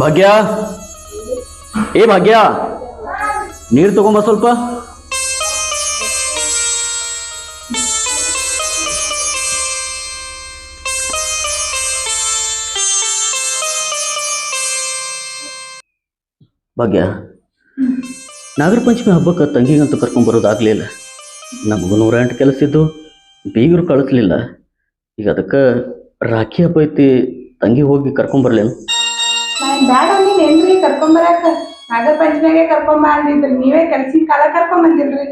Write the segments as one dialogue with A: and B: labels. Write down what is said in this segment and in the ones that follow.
A: ಭಾಗ್ಯ ಏ ಭಾಗ್ಯ ನೀರು ತಗೊಂಬ ಸ್ವಲ್ಪ ಭಾಗ್ಯ ನಾಗರ ಪಂಚಮಿ ಹಬ್ಬಕ್ಕೆ ತಂಗಿಗಂತೂ ಕರ್ಕೊಂಬರೋದಾಗ್ಲಿಲ್ಲ ನಮಗೂ ನೂರ ಎಂಟು ಕೆಲಸ ಇದ್ದು ಬೀಗರು ಕಳಿಸ್ಲಿಲ್ಲ. ಈಗ ಅದಕ್ಕೆ ರಾಖಿ ಹಬ್ಬ ಐತಿ ತಂಗಿ ಹೋಗಿ ಕರ್ಕೊಂಬರ್ಲೇನು
B: ನಾನ್ ಬ್ಯಾಡ ನೀನ್ ಏನ್ರಿ ಕರ್ಕೊಂಬರಾಕ ನಾಗರ ಪಂಚಮಿಗೆ ಕರ್ಕೊಂಬ ಅಂದಿದ್ರಿ. ನೀವೇ ಕೆಲ್ಸಿನ ಕಾಲ ಕರ್ಕೊಂಡ್ ಬಂದಿಲ್ರಿ.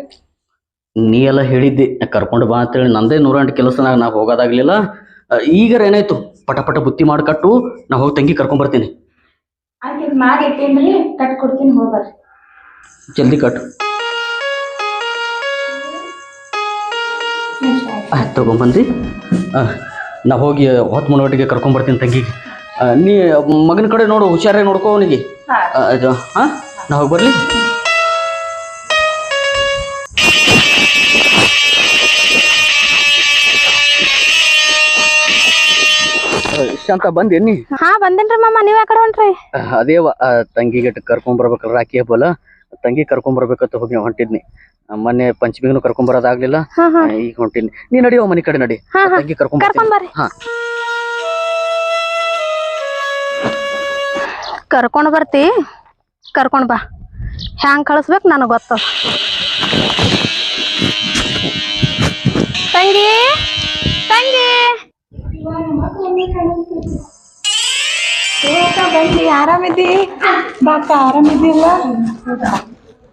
A: ನೀ ಎಲ್ಲ ಹೇಳಿದ್ದಿ ಕರ್ಕೊಂಡು ಬಾ ಅಂತೇಳಿ ನಂದೇ ನೂರ ಎಂಟು ಕೆಲಸನಾಗ ನಾ ಹೋಗೋದಾಗ್ಲಿಲ್ಲ ಈಗ ಈಗರ ಏನಾಯ್ತು? ಪಟ ಪಟ ಬುತ್ತಿ ಮಾಡಿ ಕಟ್ಟು ನಾ ಹೋಗಿ ತಂಗಿ ಕರ್ಕೊಂಡ್
B: ಕಟ್ ಕೊಡ್ತೀನಿ ಹೋಗ್ಬರ್ರಿ
A: ಜಲ್ದಿ
B: ಎಷ್ಟ್ ಆಯ್ತು?
A: ತಗೊಂಬಂದು ನಾ ಹೋಗಿ ಹೊತ್ತು ಮುನ್ನೋಟಿಗೆ ಕರ್ಕೊಂಡ್ ಬರ್ತೀನಿ ತಂಗಿಗೆ ನೀ ಮಗನ ಕಡೆ ನೋಡು ಹುಷಾರೇ ನೋಡ್ಕೋ ಅವನಿಗೆ.
B: ಹಾ.
A: ನಾ ಹೋಗಿ ಬರ್ಲಿ. ಶಾಂತ ಬಂದಿ ನೀ?
C: ಹಾ ಬಂದೇನ್ರಿ ಮಾಮ ನೀವ್ ಯಾಕಡೆ ಹೊಂಟ್ರಿ.
A: ಅದೇವ ತಂಗಿಗೆ ಕರ್ಕೊಂಡ್ ಬರ್ಬೇಕಲ್ಲ ರಾಕಿ ಹಬ್ಬಲ್ಲ ತಂಗಿ ಕರ್ಕೊಂಡ್ ಬರ್ಬೇಕಂತ ಹೋಗಿ ಹೊಂಟಿದ್ನಿ. ಮೊನ್ನೆ ಪಂಚಮಿಗೂ ಕರ್ಕೊಂಡ್ ಬರೋದಾಗ್ಲಿಲ್ಲ ಈಗ ಹೊಂಟಿನಿ ನೀ ನಡಿಯೋ ಮನೆ ಕಡೆ ನಡಿ. ತಂಗಿ ಕರ್ಕೊಂಡ್.
C: ಬರ್ರಿ
A: ಹಾ.
C: ಕರ್ಕೊಂಡ್ ಬರ್ತಿ ಕರ್ಕೊಂಡ್ ಬಾ. ಹ್ಯಾಂಗ್ ಕಳಿಸ್ಬೇಕು ನನಗೆ ಗೊತ್ತ. ತಂಗಿ ತಂಗಿ.
B: ಬನ್ನಿ ಆರಾಮಿದ್ದಿ ಬಾಕ ಆರಾಮಿದ್ದಿಲ್ಲ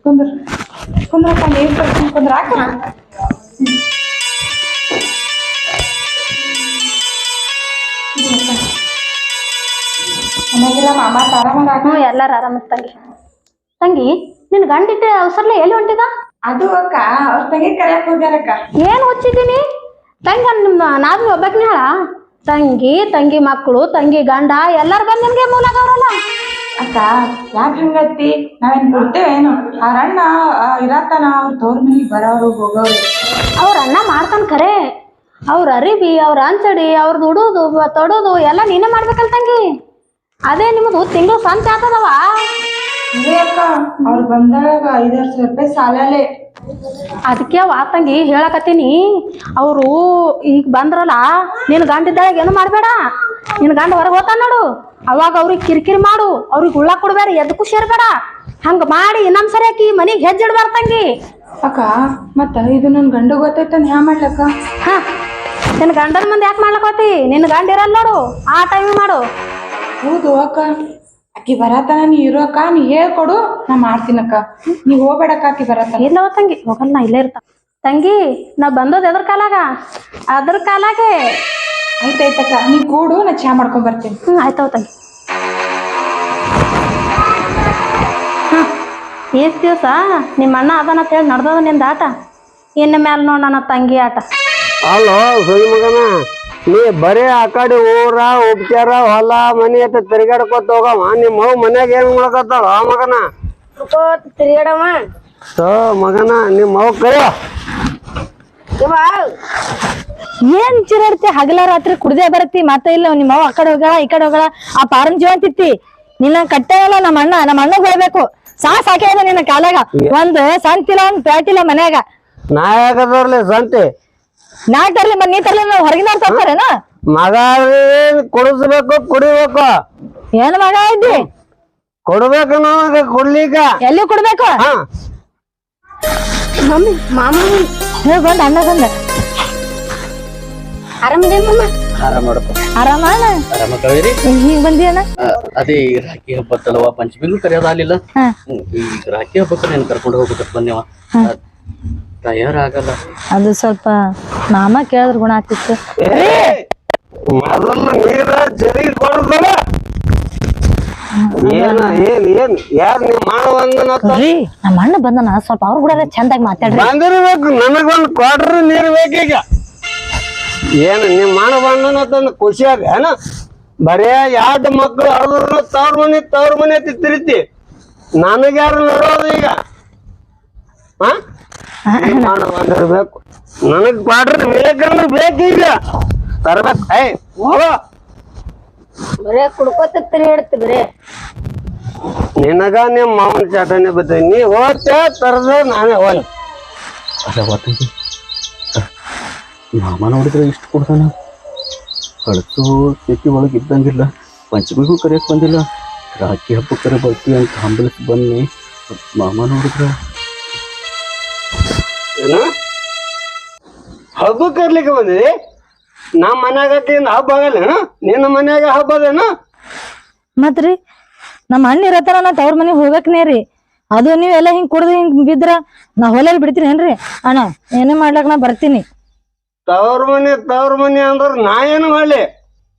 B: ಕುಂದ್ರ ಕುಂದ್ರಕ್ಕ ನೀರ್ ಕೊಡ್ತೀನಿ ಕುಂದ್ರಾಕ ಮನೆಗೆಲ್ಲ ಮಾಮ ಆರಾಮಾಗ
C: ಹ್ಞೂ ಎಲ್ಲಾರು ಆರಾಮ ತಂಗಿ. ತಂಗಿ ನಿನ್ ಗಂಡಿದ್ದೆ ಅವಸರ್ಲೆ ಎಲ್ಲಿ ಹೊಂಟಿದ?
B: ಅದು ಅಕ್ಕ ಅವ್ರ ತಂಗಿ ಕರೆಯಕ್ ಹೋಗ್ಯಾರಕ್ಕ.
C: ಏನ್ ಹುಚ್ಚಿದ್ದೀನಿ? ತಂಗ ನಿಮ್ಮ ನಾದ್ನಿ ಒಬ್ಬಕ್ನೇ ಹೇಳ. ತಂಗಿ ತಂಗಿ ಮಕ್ಕಳು ತಂಗಿ ಗಂಡ ಎಲ್ಲಾರು ಬಂದ್ ನಿಮ್ಗೆ ಮೂಲಾಗವ್ರಲ್ಲ?
B: ಅಕ್ಕ ಯಾಕೆ ಹಂಗತ್ತಿ ನಾವೇನ್ ಕೊಡ್ತೇವೇನು ಅವ್ರ ಅಣ್ಣ ಇರತ್ತಾನ ಅವ್ರ ತೋರ್ ಮನೆಗೆ ಬರೋರು ಹೋಗೋರು.
C: ಅವ್ರ ಅಣ್ಣ ಮಾಡ್ತಾನ ಖರೆ. ಅವ್ರ ಅರಿಬಿ ಅವ್ರ ಅಂಚಡಿ ಅವ್ರದ್ದು ಉಡೋದು ತೊಡೋದು ಎಲ್ಲ ನೀನೇ ಮಾಡ್ಬೇಕಲ್ಲ ತಂಗಿ. ಅದೇ ನಿಮ್ಮದು ತಿಂಗಳು ಸ್ವಂತ ಆತದವಾ
B: ಅದೇ ಅಕ್ಕ ಅವ್ರು ಬಂದಾಗ ಐದಾರು ಸಾವಿರ ರೂಪಾಯಿ ಸಾಲಲ್ಲೇ.
C: ಅದಕ್ಕೆ ಆ ತಂಗಿ ಹೇಳಕತ್ತೀನಿ ಅವರು ಈಗ ಬಂದ್ರಲ್ಲ ನಿನ್ನ ಗಂಡಿದ್ದಾಗ ಏನು ಮಾಡಬೇಡ? ನಿನ್ನ ಗಂಡ ಹೊರಗೆ ಹೋತಾನ ನೋಡು. ಅವಾಗ ಅವ್ರಿಗೆ ಕಿರಿಕಿರಿ ಮಾಡು ಅವ್ರಿಗೆ ಉಳ್ಳ ಕೊಡ್ಬೇಡ ಎದಕ್ಕೂ ಸೇರ್ಬೇಡ. ಹಂಗ ಮಾಡಿ ಇನ್ನೊಂದ್ ಸರಿ ಆಕಿ ಮನೆಗೆ ಹೆಜ್ಜೆ ತಂಗಿ.
B: ಅಕ್ಕ ಮತ್ತ ಇದು ನನ್ನ ಗಂಡ ಗೊತ್ತೈತನ್ ಹ್ಯಾ ಮಾಡ್ಲಕ್ಕ?
C: ಹಾ. ನಿನ್ನ ಗಂಡನ ಮುಂದೆ ಯಾಕೆ ಮಾಡ್ಲಕೋತಿ ನಿನ್ನ ಗಂಡ ಇರಲ್ಲ ನೋಡು ಆ ಟೈಮ್ ಮಾಡು.
B: ಹೌದು ಅಕ್ಕ. ಅಕ್ಕಿ ಬರತನ ನೀ ಇರೋಕ ನೀ ಹೇಳ್ಕೊಡು ನಾ ಮಾಡ್ತೀನಕ್ಕ. ನೀ ಹೋಗ್ಬೇಡಕ್ಕ ಆಕಿ ಬರತನ.
C: ಇಲ್ಲವ ತಂಗಿ? ಹೋಗಲ್ಲ ನಾ ಇಲ್ಲೇ ಇರ್ತ ತಂಗಿ ನಾ ಬಂದೋದ್ ಎದ್ರ ಕಾಲಾಗ? ಅದ್ರ ಕಾಲಾಗೆ?
B: ಆಯ್ತಾಯ್ತಕ್ಕ ನೀ ಕೂಡು ನಾ ಚಾ ಮಾಡ್ಕೊಂಡ್ ಬರ್ತೀನಿ.
C: ಹ್ಞೂ ಆಯ್ತವ ತಂಗಿ ಹಾಂ ಎಷ್ಟು ದಿವಸ? ನಿಮ್ಮ ಅಣ್ಣ ಅದನ್ನ ಅಂತ ಹೇಳಿ ನಡ್ದದ ನಿಂದ ಆಟ? ಇನ್ನು ಮ್ಯಾಲ ನೋಡೋಣ ನನ್ನ ತಂಗಿ ಆಟ.
D: ಅಲ್ಲೋ ಸುಳಿ ಮಗನ. ನೀ ಬರೇ ಆ ಕಡೆ ಊರ ಉಪಚಾರ ಹೊಲ ಮನೆ ಅಂತ ತಿರ್ಗಾಡ್ಕೊತ ಹೋಗವ. ನಿಮ್ಮ ಅವ್ ಮನ್ಯಾಗ ಏನ್ ಮಾಡಕತ್ತಾಳ ಆ ಮಗನ?
C: ತಿರ್ಗಾಡವ?
D: ಸೋ ಮಗನ ನಿಮ್ಮ ಅವ್ ಕರಿಯ
E: ಏನ್ ಚಿರಾಡ್ತಿ? ಹಗಲ ರಾತ್ರಿ ಕುಡ್ದೇ ಬರತ್ತಿ ಮತ್ತೆ ಇಲ್ಲ ನಿಮ್ಮ ಅವ್ವ ಆ ಕಡೆ ಹೋಗಳ ಈ ಕಡೆ ಹೋಗಳ ಆ ಪಾರಂ ಜೀವಂತಿತ್ತಿ ನಿನ್ನ ಕಟ್ಟೆಯಲ್ಲ ನಮ್ಮ ಅಣ್ಣ ನಮ್ಮ ಅಣ್ಣಗ್ ಹೇಳ್ಬೇಕು ಸಾಸ್ ಸಾಕ್ಯಾದ ನಿನ್ನ ಕಾಲಾಗ. ಒಂದ್ ಸಂತಿಲ್ಲ ಒಂದ್ ಪ್ಯಾಟಿಲ್ಲ ಮನ್ಯಾಗ.
D: ನಾ ಯಾಕದರ್ಲಿ ಸಂತಿ?
E: ನಾ ತರ್ಲಿ ಮತ್ ನೀ ತರ್ಲಿ ನಾವ್ ಹೊರಗಿನ ತರ್ತಾರೇನ?
D: ಮಗ ಕುಡಿಸ್ಬೇಕು ಕುಡಿಬೇಕು.
E: ಏನ್ ಮಗ ಇದ್ದಿ?
D: ಕೊಡ್ಬೇಕು ನಾವು ಕುಡ್ಲಿಕ್ಕ.
E: ಎಲ್ಲಿ ಕೊಡ್ಬೇಕು?
D: ಹಾ.
E: ಮಮ್ಮಿ ಮಾಮ ಹೇಳ್ ಬಂದ ಅಣ್ಣ ಬಂದ. ಆರಾಮಿದೆ ಮಮ್ಮ
A: ಆರಾಮ್
E: ಹಿಂಗ್
A: ಅದೇ ಈ ರಾಖಿ ಹಬ್ಬತ್ತಲ್ವ? ಪಂಚಮಿಗೂ ಕರೆಯೋದಾಗ್ಲಿಲ್ಲ
E: ಹಾ.
A: ಹ್ಮ್, ಈಗ ರಾಖಿ ಹಬ್ಬಕ್ಕೆ ನೀನು ಕರ್ಕೊಂಡು ಹೋಗ್ಬೇಕಂತ ಬಂದೇವ. ತಯಾರಾಗಲ್ಲ.
E: ಅದು ಸ್ವಲ್ಪ ಮಾಮ ಕೇಳಿದ್ರ ಗುಣ ಆಗ್ತಿತ್ತು.
D: ಮೊದಲು ನೀರ ಜರಿ ಕೊಡ್ದಲ್ಲ ಏನ ಏನ್ ಏನ್ ಯಾರ್ ನೀವ್ ಮಾಡುವಂದನತ್ತ
E: ರೀ ನಮ್ಮ ಅಣ್ಣ ಬಂದನ ಸ್ವಲ್ಪ ಅವ್ರು ಕೂಡ ಚಂದಾಗಿ ಮಾತಾಡ್ರಿ.
D: ಬಂದಿರ್ಬೇಕು ನನಗೊಂದು ಕ್ವಾರ್ಟರ್ ನೀರ್ ಬೇಕೀಗ ಏನ್ ನೀವ್ ಮಾಡ ಬಂದನತ್ತಂದ್ ಖುಷಿ ಆಗ ಏನ? ಬರೇ ಎರಡು ಮಕ್ಳು ಅರ್ದ್ರು ತವ್ರ ಮನೆ ತವ್ರ ಮನೆ ತಿರ್ತಿ ನನಗ್ಯಾರು ನೋಡೋದು ಈಗ. ಹಾ ನೀವ್ ನನಗೆ ಕ್ವಾರ್ಟರ್ ಬೇಕಂದ್ರೆ ಬೇಕೀಗ ತರ್ಬೇಕು. ಐ ಹೋಗೋ.
E: ಬರೇ ಕುಡ್ಕೋತ ಹೇಳ್ತಿ ಬರೇ.
D: ನಿನಗ ನಿಮ್ಮ ಮಾವನ ಚಾಟನೆ ಬರ್ತದೆ ನೀ ಹೋಗ್ತ ತರದ ನಾನೇ ಹೋಲ್
A: ಅಲ್ಲ ತಂಗಿ ಮಾಮ ನೋಡಿದ್ರೆ ಇಷ್ಟು ಕೊಡ್ತಾನ. ಕಳ್ಸು ಸ್ಥಿತಿ ಒಳಗೆ ಇದ್ದಂಗಿಲ್ಲ. ಪಂಚಮಿಗೂ ಕರೆಯಕ್ಕೆ ಬಂದಿಲ್ಲ. ರಾಖಿ ಹಬ್ಬ ಕರೆ ಬರ್ತೀವಿ ಅಂತ ಹಂಬಲಿಸಿ ಬನ್ನಿ. ಮಾಮ ನೋಡಿದ್ರೆ
D: ಏನು? ಹಬ್ಬ ಕರ್ಲಿಕ್ಕೆ ಬಂದಿದೆ? ನಮ್ಮ ಮನ್ಯಾಗ ಹಬ್ಬ ಆಗಲ್ಲ ನಿನ್ನ ಮನ್ಯಾಗ ಹಬ್ಬ ಅದೇನು
E: ಮತ್ರಿ ನಮ್ಮ ಅಣ್ಣ ಇರತ್ತಾರ ನಾ ತವ್ರ ಮನೆಗೆ ಹೋಗಕ್ನೇ ರೀ. ಅದು ನೀವೆಲ್ಲ ಹಿಂಗ್ ಕುಡ್ದು ಹಿಂಗ್ ಬಿದ್ರ ನಾ ಹೊಲಲ್ಲಿ ಬಿಡ್ತೀನಿ ಏನ್ರಿ? ಅಣ್ಣ ಏನೇ ಮಾಡ್ಲಕ್ ನಾ ಬರ್ತೀನಿ.
D: ತವ್ರ ಮನೆ ತವ್ರ ಮನೆ ಅಂದ್ರ ನಾ ಏನು ಮಾಡ್ಲಿ?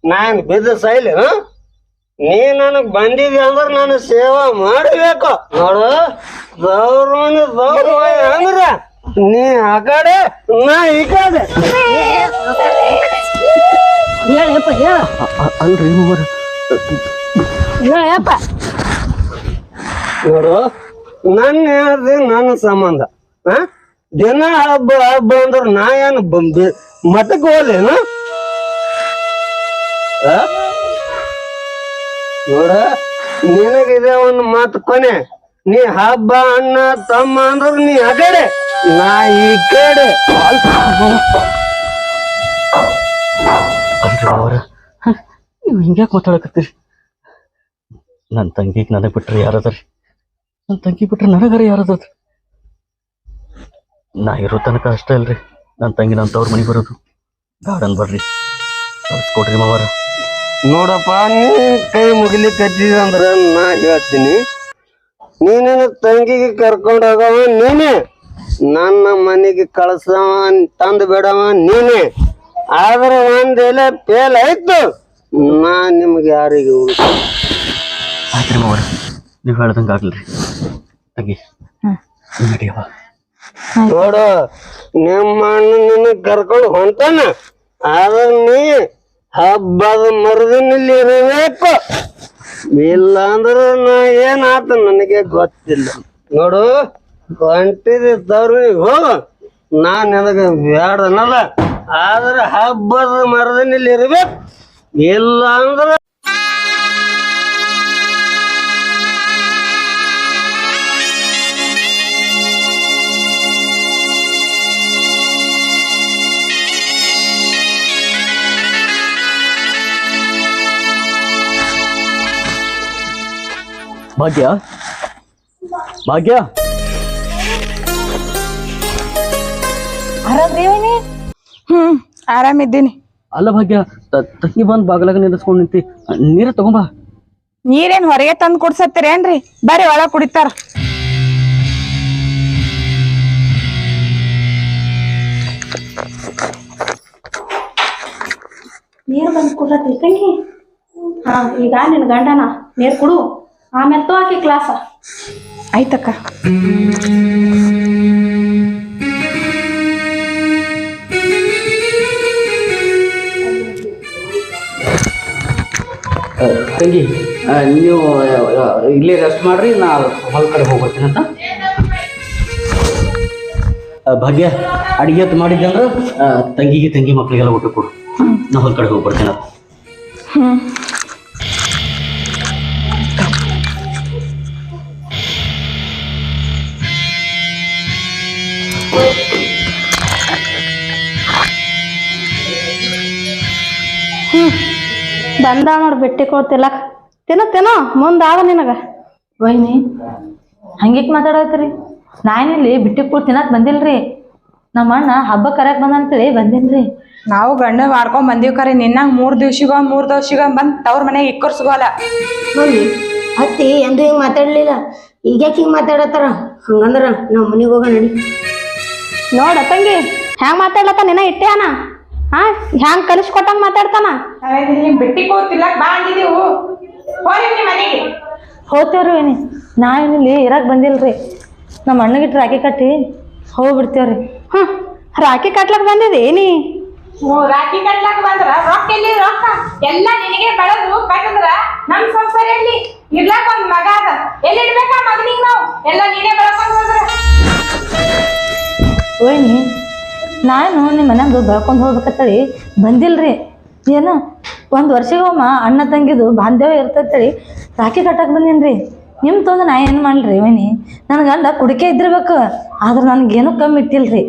D: ನಾ ಏನ್ ಬಿದ್ದ ಸೈಲಿ ನೀ ನನಗ್ ಬಂದಿದ್ಯ ಅಂದ್ರ ನಾನು ಸೇವಾ ಮಾಡಬೇಕು. ನೋಡು ತವ್ರ ಮನೆ ತವ್ರ ಅಂದ್ರ ನೀ ಆಗಡೆ ನಾ ಈ ಕಡೆ.
E: ಹೇಳಪ್ಪ ಹೇಳ
A: ಅಲ್ರಿ
D: ನೋಡು ನನ್ನ ಹೇಳ್ದೆ ನನ್ನ ಸಂಬಂಧ ಆ? ದಿನ ಹಬ್ಬ ಹಬ್ಬ ಅಂದ್ರ ನಾ ಏನು ಮಠಕ್ಕೆ ಹೋಗ್ಲೇನು ಆ? ನೋಡ ನಿನಗಿದೆ ಒಂದು ಮಾತು ಕೊನೆ. ನೀ ಹಬ್ಬ ಅಣ್ಣ ತಮ್ಮ ಅಂದ್ರ ನೀ ಆ ಕಡೆ ನಾ ಈ ಕಡೆ
A: ಮಾಮರ ನೀವು ಹಿಂಗ್ಯಾಕೆ ಮಾತಾಡಕತ್ತೀರಿ? ನನ್ನ ತಂಗಿಗೆ ನನಗೆ ಬಿಟ್ರೆ ಯಾರದರಿ? ನನ್ನ ತಂಗಿ ಬಿಟ್ರೆ ನನಗಾರ ಯಾರದದ? ನಾ ಇರೋ ತನಕ ಅಷ್ಟೇ ಅಲ್ರಿ. ನನ್ನ ತಂಗಿ ನನ್ನ ತವ್ರ ಮನೆಗೆ ಬರೋದು. ಗಾರ್ಡನ್ ಬರ್ರಿ. ಕಳ್ಸ್ಕೊಡ್ರಿ ಮಾವಾರ.
D: ನೋಡಪ್ಪ ನೀ ಕೈ ಮುಗಿಲಿಕ್ಕೆ ಅಂದ್ರೆ ನಾ ಹೇಳ್ತೀನಿ. ನೀನೇನು ತಂಗಿಗೆ ಕರ್ಕೊಂಡೋಗವ ನೀನೇ? ನನ್ನ ಮನೆಗೆ ಕಳ್ಸವ ತಂದು ಬಿಡವ ನೀನೇ. ಆದ್ರೆ ಒಂದೆಲೆ ಫೇಲ್ ಆಯ್ತು ನಾ ನಿಮ್ಗೆ ಯಾರಿಗೆ
A: ಆಯ್ತ್ರಿ ಮಾವಾರ ನೀವು ಹೇಳ್ದಂಗೆ ಆಗ್ಲ್ರಿ ತಂಗಿ ನಡಿಯವ
D: ನೋಡು ನಿಮ್ಮ ಅಣ್ಣ ನಿನ್ನ ಕರ್ಕೊಂಡು ಹೊಂಟಾನ. ಆದ್ರೆ ನೀ ಹಬ್ಬದ ಮರದಿನಲ್ಲಿ ಇರಬೇಕು. ಇಲ್ಲ ಅಂದ್ರೆ ನಾ ಏನಾತ ನನಗೆ ಗೊತ್ತಿಲ್ಲ. ನೋಡು. ಹೊಂಟಿದ ತವ್ರಿಗೆ ಹೋಗು ನಾನು ನಿನಗೆ ಬ್ಯಾಡ ಅನ್ನಲ್ಲ. ಆದ್ರೆ ಹಬ್ಬದ ಮರದಿನಲ್ಲಿ ಇರ್ಬೇಕು. ಇಲ್ಲ ಅಂದ್ರೆ
A: ಭಾಗ್ಯ? ಭಾಗ್ಯ?
E: ಆರಾಮ್ರಿ ವೈನಿ
B: ಹ್ಮ್ ಆರಾಮಿದ್ದೀನಿ.
A: ಅಲ್ಲ ಭಾಗ್ಯ ತಂಗಿ ಬಂದ್ ಬಾಗಲಾಗ ನಿಂದಿಸ್ಕೊಂಡ್ ನಿಂತಿ. ನೀರ ತಗೊಂಬಾ
B: ನೀರೇನ್ ಹೊರಗೆ ತಂದು ಕುಡ್ಸತ್ತೀರೇನ್ರಿ? ಬರಿ ಒಳಗ್ ಕುಡಿತಾರ.
C: ನೀರು ಬಂದು ಕುಡ್ರತಿ ತಂಗಿ ಹಾ ಈಗ ನಿನ್ನ ಗಂಡನ ನೀರು ಕುಡು. ಆಮೇಲೆ ತೋ ಕ್ಲಾಸ್ ಕ್ಲಾಸ
B: ಆಯ್ತಕ್ಕ.
A: ತಂಗಿ ನೀವು ಇಲ್ಲೇ ರೆಸ್ಟ್ ಮಾಡ್ರಿ ನಾ ಹೊಲ ಕಡೆ ಹೋಗ್ಬರ್ತೀನಿ ಅಂತ. ಆ, ಭಾಗ್ಯ ಅಡುಗೆ ಅಂತ ಮಾಡಿದ್ದೆ ಅಂದ್ರೆ ತಂಗಿಗೆ ತಂಗಿ ಮಕ್ಕಳಿಗೆಲ್ಲ ಊಟ ಕೊಡು. ನಾ ಹೊಲ ಕಡೆ ಹೋಗ್ಬರ್ತೀನಿ. ಅಂತ
C: ಬಂದ ನೋಡಿ ಬಿಟ್ಟಿ ಕೊಡ್ತಿಲ್ಲ ತಿನ್ನೋ ತಿನ್ನೋ ನಿನಗೆ ನಿನಗ.
E: ವೈನಿ ಹಂಗಿಕ್ ಮಾತಾಡತ್ರಿ? ನಾನಿಲ್ಲಿ ಬಿಟ್ಟಿ ಕೊಡ್ ತಿನ್ನಕ್ ಬಂದಿಲ್ರಿ. ನಮ್ಮ ಅಣ್ಣ ಹಬ್ಬ ಕರೆಯಕ್ ಬಂದಂತೇಳಿ ಬಂದಿನ್ರಿ.
B: ನಾವು ಗಂಡ ಮಾಡ್ಕೊಂಡ್ ಬಂದೀವಿ ಕರೆ ನಿನ್ನಂಗ್ ಮೂರ್ ದಿವ್ಸಿಗ ಮೂರ್ ದಿವ್ಸಿಗ ಬಂದ್ ತವ್ರ ಮನೆಗೆ ಇಕ್ಕರ್ಸ್ಗೋಲ್ಲ
F: ನೋಡಿ ಅತ್ತಿ ಎಂದೂ ಹಿಂಗ್ ಮಾತಾಡ್ಲಿಲ್ಲ. ಈಗ್ಯಾಕೆ ಹಿಂಗ್ ಮಾತಾಡತ್ತಾರ? ಹಂಗಂದ್ರ ನಾವ್ ಮನಿಗ್ ಹೋಗೋಣ ನಡಿ.
C: ನೋಡ ತಂಗಿ ಹ್ಯಾಂಗ ಮಾತಾಡ್ಲತ್ತ? ನಿನ್ನ ಇಟ್ಟೇನ ಹಾ ಕಲಿಸ್ಕೊಟ್ಟಂಗ್ ಕಲಿಸ್ಕೊಟ್ಟಂಗ ಮಾತಾಡ್ತಾನ?
B: ಬಿಟ್ಟಿ ಕೂತಿಲ್ಲ ಬಾ ಅಂದಿದೀವು ನಿಮ್ಮ ಮನೆಗೆ.
E: ಹೋಗ್ತೇವ್ರಿ ವೈನಿ ನಾವೇನಿಲ್ಲಿ ಇರಾಕ್ ಬಂದಿಲ್ರಿ. ನಮ್ಮ ಅಣ್ಣಗಿಟ್ಟು ರಾಖಿ ಕಟ್ಟಿ ಹೋಗ್ಬಿಡ್ತೇವ್ರಿ.
C: ಹ್ಞೂ ರಾಖಿ ಕಟ್ಲಕ್ ಬಂದಿದೆ
B: ಏನಿ? ರಾಖಿ ಕಟ್ಲಾಕ ಬಂದ್ರ ರೊಕ್ಕ ಎಲ್ಲಿ? ರೊಕ್ಕ. ಎಲ್ಲ ನಿನಗೆ ಬೆಳೆದು ಕಟ್ಟದ್ರ ನಮ್ ಸಂಸಾರ ಎಲ್ಲಿ? ಇರ್ಲಾಕ ಒಂದ್ ಮಗ ಅದ. ಎಲ್ಲಿ ಇಡ್ಬೇಕ ಮಗನಿಗ್ ನಾವು? ಎಲ್ಲ ನೀನೇ ಬೆಳಕೊಂಡ್ ಹೋದ್ರ
E: ವೈನಿ ನಾನು ನಿಮ್ಮ ಮನ್ಯಾಗ ಬೆಳ್ಕೊಂಡು ಹೋಗ್ಬೇಕತ್ತೇಳಿ ಬಂದಿಲ್ರಿ. ಏನು ಒಂದು ವರ್ಷಗೊಮ್ಮ ಅಣ್ಣ ತಂಗಿದು ಬಾಂಧವ್ಯ ಇರ್ತೈತೇಳಿ ರಾಖಿ ಕಟ್ಟಕ್ಕೆ ಬಂದೀನಿ ನಿಮ್ಮ ತೊಂದ್ರೆ ನಾ ಏನು ಮಾಡಲ್ರಿ ವಿನಿ? ನನ್ನ ಗಂಡ ಕುಡಿಕೆ ಇದ್ದಿರ್ಬೇಕು ಆದ್ರೆ ನನಗೇನು ಕಮ್ಮಿ ಇಟ್ಟಿಲ್ರಿ.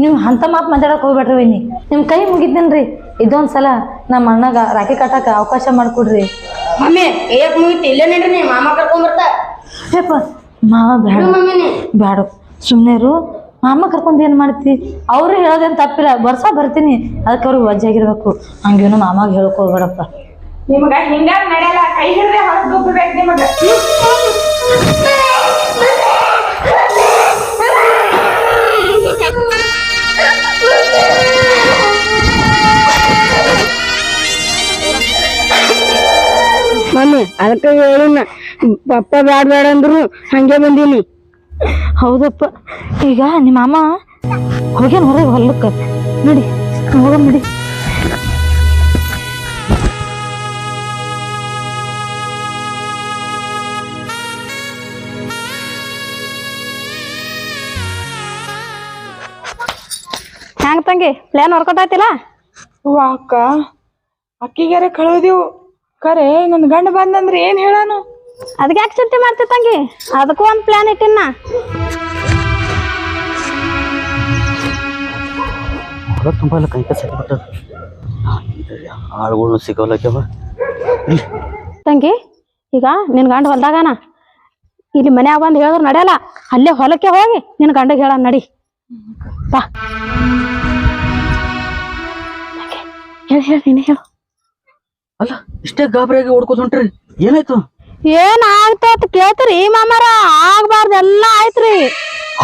E: ನೀವು ಅಂಥ ಮಾತು ಮಾತಾಡಕ್ಕೆ ಹೋಗ್ಬೇಡ್ರಿ ವಿನಿ. ನಿಮ್ಮ ಕೈ ಮುಗಿದ್ದೀನಿ ರೀ ಇದೊಂದು ಸಲ ನಮ್ಮ ಅಣ್ಣಗ ರಾಖಿ ಕಟ್ಟಕ್ಕೆ ಅವಕಾಶ ಮಾಡಿಕೊಡ್ರಿ.
F: ಮಮ್ಮಿ ಏಕ್ ಮುಗಿತಿ ಇಲ್ಲೇ ನಡ್ರಿ ನೀವು ಮಾಮ ಕರ್ಕೊಂಡ್ಬರ್ತಾ
E: ಏಪ್ಪ ಮಾವ ಬೇಡ.
F: ಸುಮ್ಮನೆ
E: ಬ್ಯಾಡ ಸುಮ್ಮನೆರು ಮಾಮ ಕರ್ಕೊಂಡು ಏನು ಮಾಡ್ತಿ? ಅವ್ರು ಹೇಳೋದೇನು ತಪ್ಪಿಲ್ಲ. ಬರ್ಸ ಬರ್ತೀನಿ. ಅದಕ್ಕೆ ಅವ್ರಿಗೆ ವಜ್ಜಾಗಿರ್ಬೇಕು. ಹಂಗೇನು ಮಾಮಾಗ ಹೇಳ್ಕೋಬೇಡಪ್ಪ.
B: ನಿಮಗ ಹಿಂಗಾರ ನಡೆಯಲ್ಲ. ಕೈ ಹಿಡ್ದೆ ಹೊರಗ್ ದುಬ್ಬಬೇಕು ನಿಮಗ.
F: ಮಮ್ಮಿ ಅದಕ್ಕೆ ಹೇಳಿನ. ಪಪ್ಪ ಬ್ಯಾಡ ಬ್ಯಾಡ ಅಂದ್ರು ಹಂಗೆ ಬಂದೀನಿ.
E: ಹೌದಪ್ಪ. ಈಗ ನಿಮ್ಮ ಮಾಮ ಹೋಗ್ಯಾನ ಹೊರಗೆ ಹೊಲಕ್ಕೆ. ನೋಡಿ ಹೋಗ ನೋಡಿ.
C: ಹ್ಯಾಂಗ ತಂಗಿ? ಪ್ಲಾನ್ ವರ್ಕೌಟ್ ಆಯ್ತಿಲ್ಲ?
B: ಅಕ್ಕ. ಅಕ್ಕಿಗಾರ ಕಳೋದಿವು. ಕರೆ ನನ್ನ ಗಂಡ ಬಂದಂದ್ರೆ ಏನ್ ಹೇಳಾನು?
C: ಅದಕ್ಕೆ ಯಾಕೆ ಚಿಂತೆ ಮಾಡ್ತಿ ತಂಗಿ? ಅದಕ್ಕೂ ಒಂದು ಪ್ಲಾನ್ ಇಟ್ಟಿನ
A: ತುಂಬ ಎಲ್ಲ ಕೈ ಆಳುಗಳು ಸಿಗೋಲಕ್ಕವ
C: ತಂಗಿ ಈಗ ನಿನ್ ಗಂಡ ಹೊಲ್ದಾಗನ. ಇಲ್ಲಿ ಮನ್ಯಾಗ ಬಂದು ಹೇಳಿದ್ರು ನಡೆಯಲ್ಲ. ಅಲ್ಲೇ ಹೊಲಕ್ಕೆ ಹೋಗಿ ನಿನ್ ಗಂಡಗೆ ಹೇಳ ನಡಿ. ಬಾ. ಹೇಳಿ ಹೇಳಿ ನೀನೇ ಹೇಳು.
A: ಅಲ್ಲ ಇಷ್ಟೇ ಗಾಬರಿಯಾಗಿ ಓಡ್ಕೋತ ಹೊಂಟ್ರಿ. ಏನಾಯ್ತು?
C: ಏನ್ ಆಗ್ತಾ ಕೇಳ್ತೀರಿ ಮಾಮಾರ? ಆಗ್ಬಾರ್ದು ಎಲ್ಲ ಆಯ್ತ್ರಿ.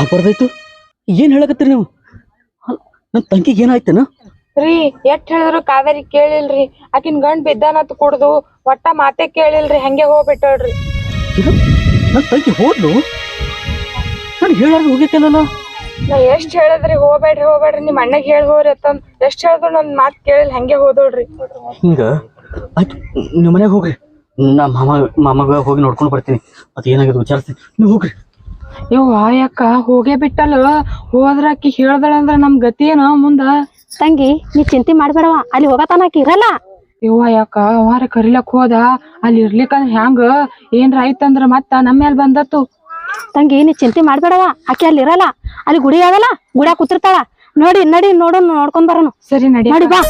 A: ಆಗ್ಬಾರ್ದಾಯ್ತು? ಏನ್ ಹೇಳಕತ್ತೀರಿ ನೀವು? ನನ್ ತಂಗಿಗೆ ಏನಾಯ್ತನ?
B: ರೀ ಎಷ್ಟ್ ಹೇಳಿದ್ರು ಕಾವೇರಿ ಕೇಳಿಲ್ರಿ. ಆಕಿನ್ ಗಂಡ್ ಬಿದ್ದಾನತ್ ಕುಡ್ದು ಒಟ್ಟ ಮಾತೆ ಕೇಳಿಲ್ರಿ ಹಂಗೆ ಹೋಗ್ಬಿಟ್ಟಳ್ರಿ.
A: ನನ್ ತಂಗಿ ಹೋದ್ಲು? ನಾನು ಹೇಳಾರ್ದು ಹೋಗಿತ್ತಲ್ಲ
B: ನಾ ಎಷ್ಟ್ ಹೇಳಿದ್ರಿ ಹೋಗ್ಬೇಡ್ರಿ ಹೋಗ್ಬೇಡ್ರಿ ನಿಮ್ ಅಣ್ಣಗ್ ಹೇಳಿ ಹೋಗ್ರಿ ಅತ್ತಂದ್ ಎಷ್ಟ್ ಹೇಳಿದ್ರು ನನ್ ಮಾತ್ ಕೇಳಿಲ್ ಹಂಗೆ ಹೋದೋಳ್ರಿ.
A: ಹಿಂಗ? ಆಯ್ತು ನಿಮ್ಮ ಮನೆಗೆ ಹೋಗ್ರಿ. ನಾ ಮಾಮ ಮಾಮಗ ಹೋಗಿ ನೋಡ್ಕೊಂಡು ಬರ್ತೀನಿ. ಮತ್ತೆ ಏನಾಗಿದೆ ವಿಚಾರಿಸ್ತೀನಿ. ನೀವು ಹೋಗ್ರಿ.
B: ಯವ್ವ ಯಾಕ? ಹೋಗೇ ಬಿಟ್ಟಲ್ಲ. ಹೋದ್ರ ಆಕಿ ಹೇಳ್ದಳಂದ್ರ ನಮ್ ಗತಿ ಏನ ಮುಂದ?
C: ತಂಗಿ ನೀ ಚಿಂತೆ ಮಾಡ್ಬೇಡವ ಅಲ್ಲಿ ಹೋಗತಾನ ಆಕಿ ಇರಲ್ಲ.
B: ಯವ್ವ ಯಾಕ? ಅವಾರ ಕರಿಲಕ್ ಹೋದ. ಅಲ್ಲಿ ಇರ್ಲಿಕ್ಕಂದ್ರ ಹ್ಯಾಂಗ? ಏನ್ರ ಆಯ್ತಂದ್ರ ಮತ್ತ ನಮ್ಮ ಮೇಲೆ ಬಂದತ್ತು.
C: ತಂಗಿ ನೀ ಚಿಂತೆ ಮಾಡ್ಬೇಡವ ಆಕಿ ಅಲ್ಲಿ ಇರಲ್ಲ. ಅಲ್ಲಿ ಗುಡಿ ಆಗಲ್ಲ ಗುಡಿಯಾಗ ಕೂತಿರ್ತಾಳ. ನೋಡಿ ನಡಿ ನೋಡೋಣ ನೋಡ್ಕೊಂಡ್ ಬರೋಣ
B: ಸರಿ ನಡಿ.
C: ನೋಡಿ ಬಾ.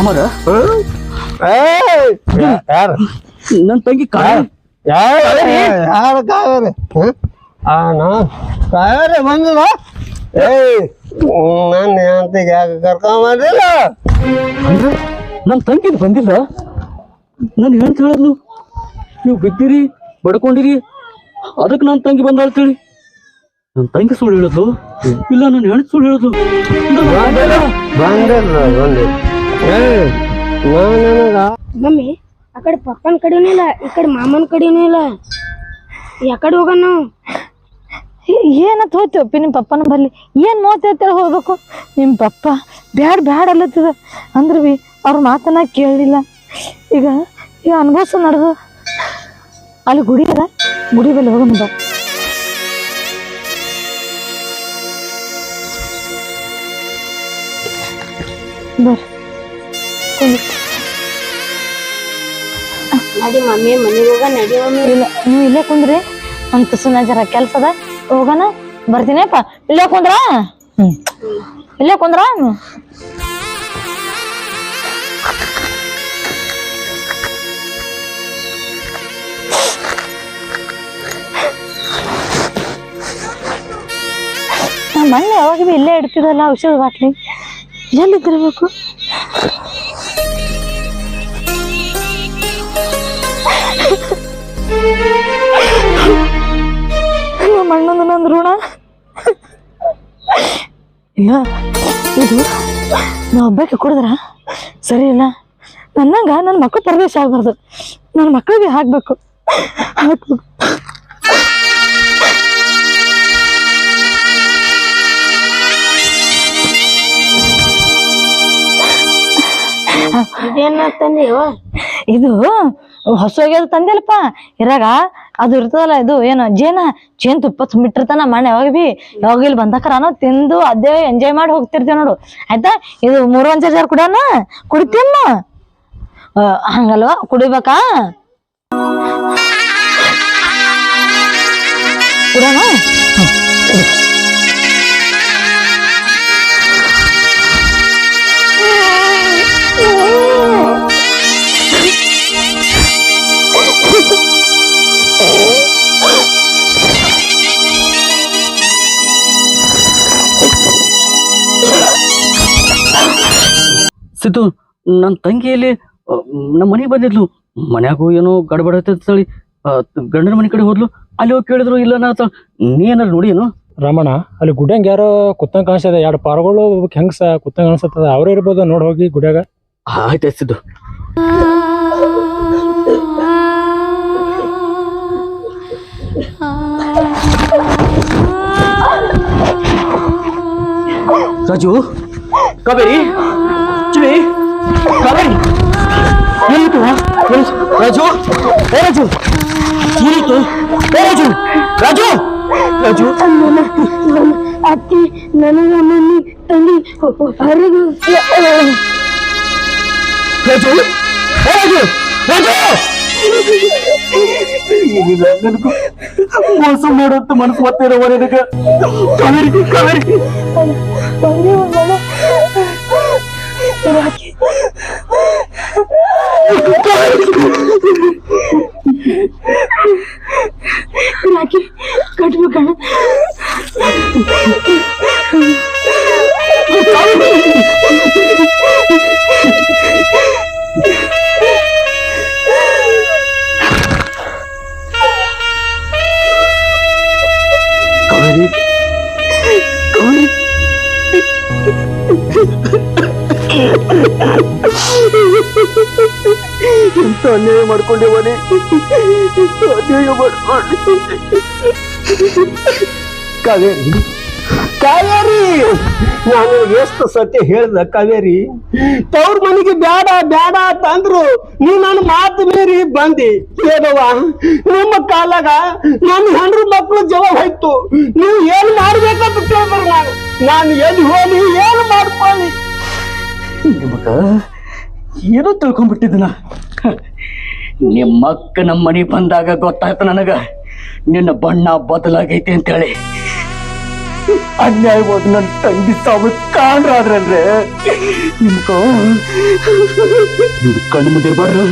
A: ಅಮರ?
D: ಯಾರು?
A: ನನ್ನ ತಂಗಿ ಕಾ
D: ಯಾರು? ಕಾವೇರಿ? ಆ ನಾ? ಕಾವೇರಿ ಬಂದಿಲ್ಲ? ಏಯ್! ನನ್ನ ಹೆಂಡತಿಗೆ ಯಾಕೆ ಕರ್ಕೊಂಬಂದಿಲ್ಲ
A: ಅಂದ್ರೆ ನನ್ನ ತಂಗಿ ಬಂದಿಲ್ಲ? ನಾನು ಹೇಳ್ತ ಹೇಳದ್ಲು? ನೀವು ಬಿದ್ದಿರಿ ಬಡ್ಕೊಂಡಿರಿ ಅದಕ್ಕೆ ನನ್ನ ತಂಗಿ ಬಂದ ಹೇಳ್ತೀಳಿ ನನ್ನ ತಂಗಿ ಸುಳ್ಳು ಹೇಳೋದು? ಇಲ್ಲ ನನ್ನ ಹೆಣ್ಣು ಸುಳ್ಳು ಹೇಳೋದು.
D: ಬಂದಿಲ್ಲ ಬಂದಿಲ್ಲ ಬಂದಿಲ್ಲ ಏಯ್ ನಾನು
F: ಮಮ್ಮಿ ಆ ಕಡೆ ಪಪ್ಪನ ಕಡೆನೂ ಇಲ್ಲ ಈ ಕಡೆ ಮಾಮನ ಕಡೆನೂ ಇಲ್ಲ. ಯಾಕಡೆ ಹೋಗೋಣ ನಾವು.
E: ಏನತ್ ಹೋಗ್ತೀವಪ್ಪಿ ನಿಮ್ಮ ಪಪ್ಪನ ಬರ್ಲಿ ಏನು ಮೋತೈತರ ಹೋಗ್ಬೇಕು? ನಿಮ್ಮ ಪಪ್ಪ ಬ್ಯಾಡ ಬ್ಯಾಡ ಅಲ್ಲತ್ತದ. ಅಂದ್ರೆ ಬಿ ಅವ್ರ ಮಾತನ್ನ ಕೇಳಲಿಲ್ಲ ಈಗ ಈಗ ಅನುಭವಿಸ ನಡೆದು. ಅಲ್ಲಿ ಗುಡಿ ಅದ ಗುಡಿ ಬಲ್ಲಿ ಹೋಗೋಣ ಬರ್ರಿ.
F: ನಡಿ ಮಮ್ಮಿ ಮನೆಗೆ ಹೋಗ ನಡಿ ಮಮ್ಮಿ
E: ಇಲ್ಲ ನೀವು ಇಲ್ಲೇ ಕುಂದ್ರಿ. ಒಂದು ತುಸುನ ಜರ ಕೆಲ್ಸ ಅದ. ಹೋಗೋಣ. ಬರ್ತೀನಪ್ಪ. ಇಲ್ಲೇ ಕುಂದ್ರ? ಹ್ಮ್. ಇಲ್ಲೇ ಕುಂದ್ರ? ಮೊನ್ನೆ ಯಾವಾಗ ಬಿ ಇಲ್ಲೇ ಇಡ್ತಿದಲ್ಲ ಔಷಧ ಬಾಟ್ಲಿ ಎಲ್ಲಿದ್ದಿರ್ಬೇಕು? ನಮ್ಮ ಅಣ್ಣನ ನನ್ನ ಋಣ. ಇಲ್ಲ, ಇದು ನಾ ಒಬ್ಬಕ್ಕೆ ಕುಡಿದ್ರ ಸರಿ ಇಲ್ಲ. ನನ್ನಂಗ ನನ್ನ ಮಕ್ಕಳು ಪರದೇಶ ಆಗ್ಬಾರ್ದು. ನನ್ನ ಮಕ್ಕಳಿಗೆ ಹಾಕ್ಬೇಕು. ಹಾಕ್ಬೇಕು.
F: ಇದೇನ
E: ಇದು ಹೊಸೋಗ್ಯದ ತಂದಿಲ್ಲಪ್ಪ ಇರಾಗ ಅದು ಇರ್ತದಲ್ಲ, ಇದು ಏನು, ಜೇನ? ಜೇನ್ ತುಪ್ಪ ತುಂಬಿಟ್ಟಿರ್ತಾನ ಮಣ್ಣೆ ಯಾವಾಗ ಬಿ? ಯಾವಾಗ ಇಲ್ಲಿ ನಾನು ತಿಂದು ಅದೇ ಎಂಜಾಯ್ ಮಾಡಿ ಹೋಗ್ತಿರ್ತೀವಿ ನೋಡು. ಆಯ್ತಾ? ಇದು ಮೂರು ಒಂದ್ ಜಾರ್ ಕುಡಿಯೋಣ ಕುಡಿತೀನ ಹಂಗಲ್ವಾ? ಕುಡಿಬೇಕಾ? ಕುಡಿಯೋಣ
A: ಸಿದ್ದು ನನ್ನ ತಂಗಿಯಲ್ಲಿ ನಮ್ಮ ಮನೆಗೆ ಬಂದಿದ್ಲು. ಮನ್ಯಾಗೂ ಏನೋ ಗಡಬಡ ಹೇಳಿ ಗಂಡನ ಮನೆ ಕಡೆ ಹೋದ್ಲು. ಅಲ್ಲಿ ಹೋಗಿ ಕೇಳಿದ್ರು, ಇಲ್ಲ ನಾ ಅಥವಾ ನೀ ಏನಾರು ನೋಡಿ ಏನು?
G: ರಮಣ, ಅಲ್ಲಿ ಗುಡ್ಯಾಂಗ ಯಾರೋ ಕುತ್ತಂಗೆ ಕಾಣಿಸ್ತದೆ ಎರಡು ಪಾರಗಳು ಹೆಂಗ್ಸ ಕಾಣಿಸ್ತದೆ ಕಾಣಿಸ್ತದ ಅವ್ರೇ ಇರ್ಬೋದು. ನೋಡಿ ಹೋಗಿ ಗುಡ್ಯಾಗ.
A: ಆಯ್ತು ಸಿದ್ದು ರಾಜು ಕಾವೇರಿ ಚಿವಿ ಕಾವೇರಿ ಏನಿತ್ತು ಏನಿತ್ತು? ರಾಜು ಏ ರಾಜು ಏನಿತ್ತು ಏ ರಾಜು ರಾಜು ರಾಜು
F: ಅತ್ತಿ ನನಗ ಮಮ್ಮಿ ತಂಗಿ ಹೊರಗೆ
A: ರಾಜು ಏ ರಾಜು ರಾಜು ಈಗ ನನಗೂ ಮೋಸ ಮಾಡುವಂತ ಮನಸ್ಸು ಬರ್ತಿರೋ ನಿನಗ ಕಾವೇರಿ ಕಾವೇರಿ
F: ರಾಕಿ ಕಟ್ಬೇಕಣ್ಣ
A: ಕಾವೇರಿ ಕಾವೇರಿ ಎಂತ ಅನ್ಯಾಯ ಮಾಡ್ಕೊಂಡೇವನಿ ಅನ್ಯಾಯ ಮಾಡ್ಕೊಂಡೆ
D: ಕಾವೇರಿ ಕಾವೇರಿ? ನಾನು ಎಷ್ಟು ಸತ್ಯ ಹೇಳ್ದ ಕಾವೇರಿ? ತವ್ರ ಮನೆಗೆ ಬೇಡ ಬೇಡ ಅಂತ ಅಂದ್ರು. ನೀ ನನ್ನ ಮಾತು ಮೀರಿ ಬಂದಿ. ಏನವ್ವ ನಿಮ್ಮ ಕಾಲಾಗ ನನ್ನ ಹೆಂಡ್ರು ಮಕ್ಕಳು ಜವ ಹೋಯ್ತು. ನೀವು ಏನ್ ಮಾಡ್ಬೇಕಂತ ಕೇಳಿದ್ರು ನಾನು. ನಾನು ಎಲ್ಲಿ ಹೋಗಿ ಏನು ಮಾಡ್ಕೊಳ್ಳಿ?
A: ನಿಮಗ ಏನೋ ತಿಳ್ಕೊಂಡ್ಬಿಟ್ಟಿದ್ದನ? ನಿಮ್ಮಕ್ಕ ನಮ್ಮ ಮನೆ ಬಂದಾಗ ಗೊತ್ತಾಯ್ತು ನನಗ. ನಿನ್ನ ಬಣ್ಣ ಬದಲಾಗೈತಿ ಅಂತೇಳಿ. ಅನ್ಯಾಯವಾದ ನನ್ನ ತಂಗಿ ಸಾವು ಕಾಣ್ರಾದ್ರಲ್ರೆ ನಿಮ್ಗ ನಿಮ್ ಕಣ್ಣು ಮುಂದೆ ಬರ್ರು